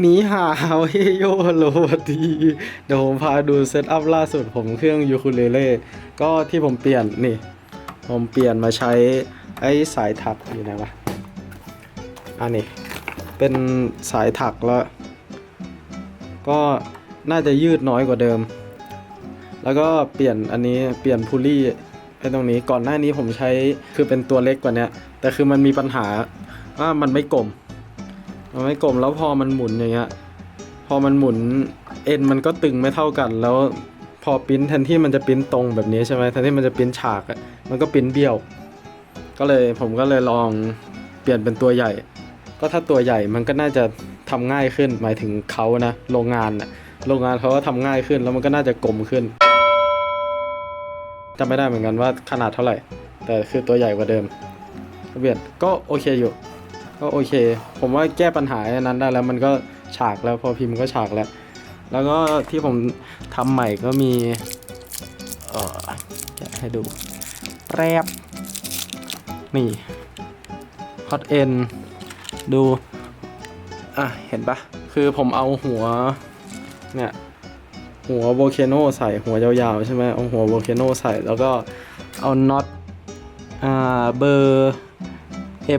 หนีหาวเฮโยโลดีเดี๋ยวผมพาดูเซตอัพล่าสุดผมเครื่องยูคูเลเล่ก็ที่ผมเปลี่ยนนี่ ผมเปลี่ยนมาใช้ไอ้สายถักอยู่ไหนวะอันนี้เป็นสายถักแล้ว ก็น่าจะยืดน้อยกว่าเดิม แล้วก็เปลี่ยนอันนี้เปลี่ยนพูลี่ไอ้ตรงนี้ก่อนหน้านี้ผมใช้คือเป็นตัวเล็กกว่านี้แต่คือมันมีปัญหาว่ามันไม่กลม มันไม่กลมแล้วพอมันหมุนอย่างเงี้ยพอมันหมุนเอ็นมันก็ตึงไม่เท่ากัน แล้วพอปิ้นแทนที่มันจะปิ้นตรงแบบนี้ใช่ไหมแทนที่มันจะปิ้นฉากมันก็ปิ้นเบี้ยว ก็เลยผมก็เลยลองเปลี่ยนเป็นตัวใหญ่ ก็ถ้าตัวใหญ่มันก็น่าจะทำง่ายขึ้นหมายถึงเขานะโรงงานนะโรงงานเขาก็ทำง่ายขึ้นแล้วมันก็น่าจะกลมขึ้นจำไม่ได้เหมือนกันว่าขนาดเท่าไหร่ แต่คือตัวใหญ่กว่าเดิมเปลี่ยนก็โอเคอยู่ ก็โอเค ผมว่าแก้ปัญหาอันนั้นได้แล้วมันก็ฉากแล้วพอพิมพ์ก็ฉากแล้ว แล้วก็ที่ผมทำใหม่ก็มีเออแกะให้ดูแรบนี่ฮอตเอ็นดูอะเห็นปะคือผมเอาหัวเนี่ยหัวโวลเคโนใส่หัวยาวๆใช่ไหมเอาหัวโวลเคโนใส่แล้วก็เอาน็อตอ่าเบอร์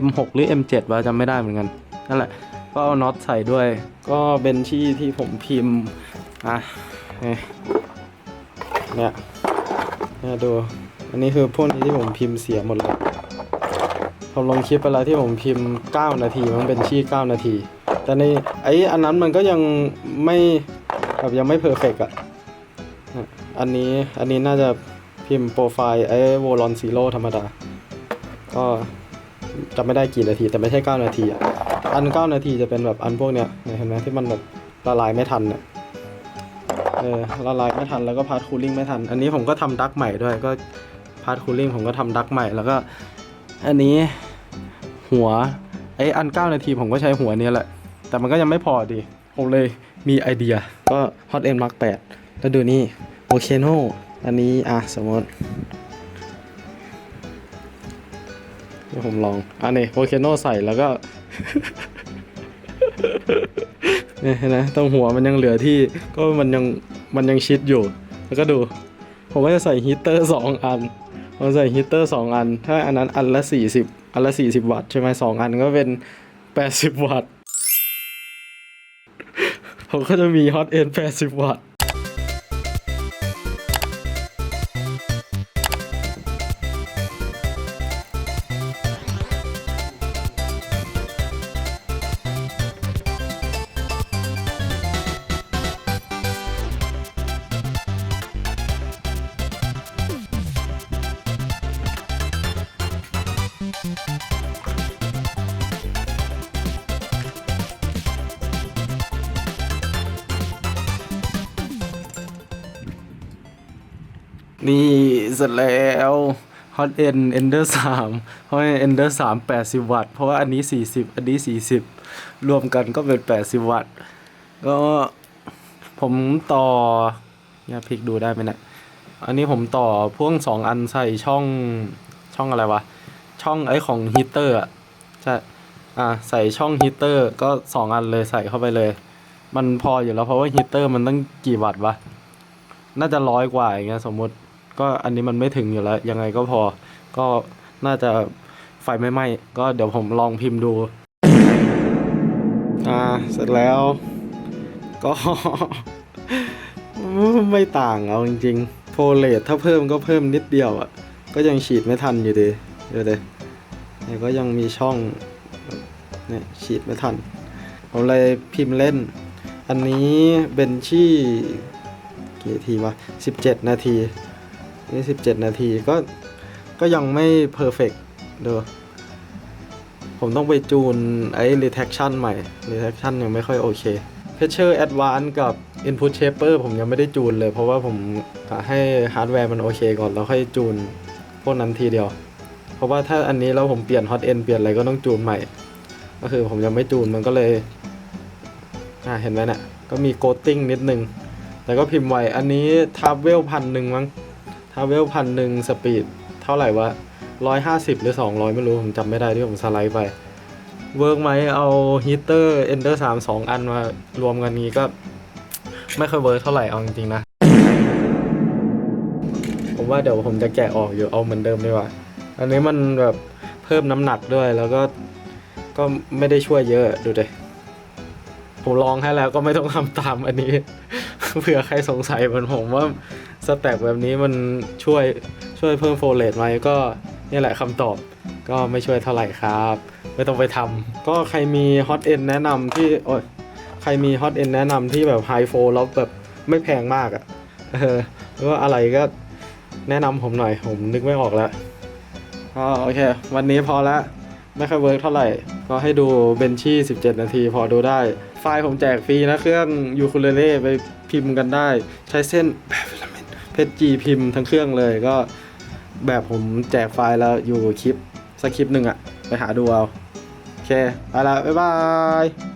M6 หรือ M7 ว่าจำไม่ได้เหมือนกันนั่นแหละก็เอาน็อตใส่ด้วย ก็เป็นที่ที่ผมพิมพ์อะนี่เนี่ยเนี่ยดู อันนี้คือพวกนี้ที่ผมพิมพ์เสียหมดเลยผมลงคลิปไปแล้วที่ผมพิมพ์ 9 นาทีมันเป็นชี่ 9 นาที แต่ในไอ้อันนั้นมันก็ยังไม่แบบยังไม่เพอร์เฟกอะอันนี้อันนี้น่าจะพิมพ์โปรไฟล์ไอ้โวลอนซีโร่ธรรมดา ก็ จำไม่ได้กี่นาทีแต่ไม่ใช่ 9 นาทีอะอัน 9 นาทีจะเป็นแบบอันพวกเนี้ยเห็นไหมที่มันแบบละลายไม่ทันเนี่ยเออละลายไม่ทันแล้วก็พาร์ทคูลิ่งไม่ทัน อันนี้ผมก็ทำดักใหม่ด้วยก็พาร์ทคูลิ่งผมก็ทำดักใหม่แล้วก็อันนี้หัวไออัน 9 นาทีผมก็ใช้หัวเนี้ยแหละ แต่มันก็ยังไม่พอดีผมเลยมีไอเดียก็ Hot End Mark 8แล้วดูนี่โอเคโนอันนี้อะสมมติ ดี๋ยวผมลอง อันนี้โอเคโนใส่แล้วก็เนี่ยนไหมตรงหัวมันยังเหลือที่ก็มันยังมันยังชิดอยู่ แล้วก็ดู ผมก็จะใส่ฮีตเตอร์สองอันผมใส่ฮีตเตอร์สองอัน ถ้าอันนั้นอันละสี่สิบอันละสี่สิบวัตต์ใช่ไหมสองอันก็เป็นแปดสิบวัตต์ผมก็จะมีฮอตเอ็นแปดสิบวัตต์ นี่เสร็จแล้วฮอตเอ็นเอนเดอร์สามเพราะเอนเดอร์สามแปดสิบวัตต์เพราะว่าอันนี้สี่สิบอันนี้สี่สิบรวมกันก็เป็นแปดสิบวัตต์ก็ผมต่อเนี่ยพลิกดูได้ไหมเนะี่ยอันนี้ผมต่อพ่วงสองอันใส่ช่องช่องอะไรวะ ช่องไอ้ของฮีเตอร์อะใช่อ่าใส่ช่องฮีเตอร์ก็สองอันเลยใส่เข้าไปเลย มันพออยู่แล้วเพราะว่าฮีเตอร์มันตั้งกี่วัตต์วะ น่าจะร้อยกว่าอย่างเงี้ยสมมติ ก็อันนี้มันไม่ถึงอยู่แล้ว ยังไงก็พอ ก็น่าจะไฟไม่ไหม้ก็เดี๋ยวผมลองพิมพ์ดู อ่า เสร็จแล้ว ก็ ไม่ต่างเอาจริงๆโฟเลตถ้าเพิ่มก็เพิ่มนิดเดียวอะ ก็ยังฉีดไม่ทันอยู่ดีเดี๋ยวเดี๋ยวเนี่ก็ยังมีช่องเนี่ยฉีดไม่ทันผมเลยพิมพ์เล่น อันนี้เบนชี่กี่นาทีวะ17 นาที นี่17นาทีก็ก็ยังไม่เพอร์เฟกต์ดูผมต้องไปจูนไอ้ retraction ใหม่ retraction ยังไม่ค่อยโอเค Pressure Advance กับ Input Shaper ผมยังไม่ได้จูนเลย เพราะว่าผมกะให้ฮาร์ดแวร์มันโอเคก่อนแล้วค่อยจูนพวกนั้นทีเดียว เพราะว่าถ้าอันนี้แล้วผมเปลี่ยน Hot End เปลี่ยนอะไรก็ต้องจูนใหม่ ก็คือผมยังไม่จูนมันก็เลยอ่าเห็นไหมเนะี่ยก็มีโกตติ้งนิดนึง แต่ก็พิมพ์ไว้อันนี้ทับเวลพันหนึ่งมั้ง ทับเวลพันหนึ่งสปีดเท่าไหร่วะร้อยห้าสิบหรือสองร้อยไม่รู้ ผมจำไม่ได้ที่ผมสไลด์ไป เวิร์กไหมเอาฮีเตอร์เอนเดอร์สามสองอันมารวมกันนี้ก็ ไม่ค่อยเวิร์กเท่าไหร่เอาจริงๆนะ ผมว่าเดี๋ยวผมจะแกะออกอยู่เอาเหมือนเดิมดีกว่า อันนี้มันแบบเพิ่มน้ำหนักด้วยแล้วก็ก็ไม่ได้ช่วยเยอะดูดิผมลองให้แล้วก็ไม่ต้องทำตามอันนี้ เผื่อใครสงสัยเหมือนผมว่าสแต็กแบบนี้มันช่วยช่วยเพิ่มโฟเลตไหมก็นี่แหละคำตอบก็ไม่ช่วยเท่าไหร่ครับ ไม่ต้องไปทำก็ใครมีฮอตเอ็นแนะนำที่โอ้ยใครมีฮอตเอ็นแนะนำที่แบบไฮโฟแล้วแบบไม่แพงมากอะ่ะเออวก็อะไรก็แนะนำผมหน่อยผมนึกไม่ออกแล้วก็โอเค วันนี้พอละไม่ค่อยเวิร์กเท่าไหร่ ก็ให้ดูเบนชี่ 17 นาทีพอดูได้ ไฟล์ผมแจกฟรีนะเครื่องยูคูเลเล่ไปพิมพ์กันได้ ใช้เส้นแบบฟิลเมนต์เพชรจีพิมพ์ทั้งเครื่องเลยก็แบบผมแจกไฟล์แล้วอยู่คลิปสักคลิปหนึ่งอะไปหาดูเอา โอเค ไปละ บ๊ายบาย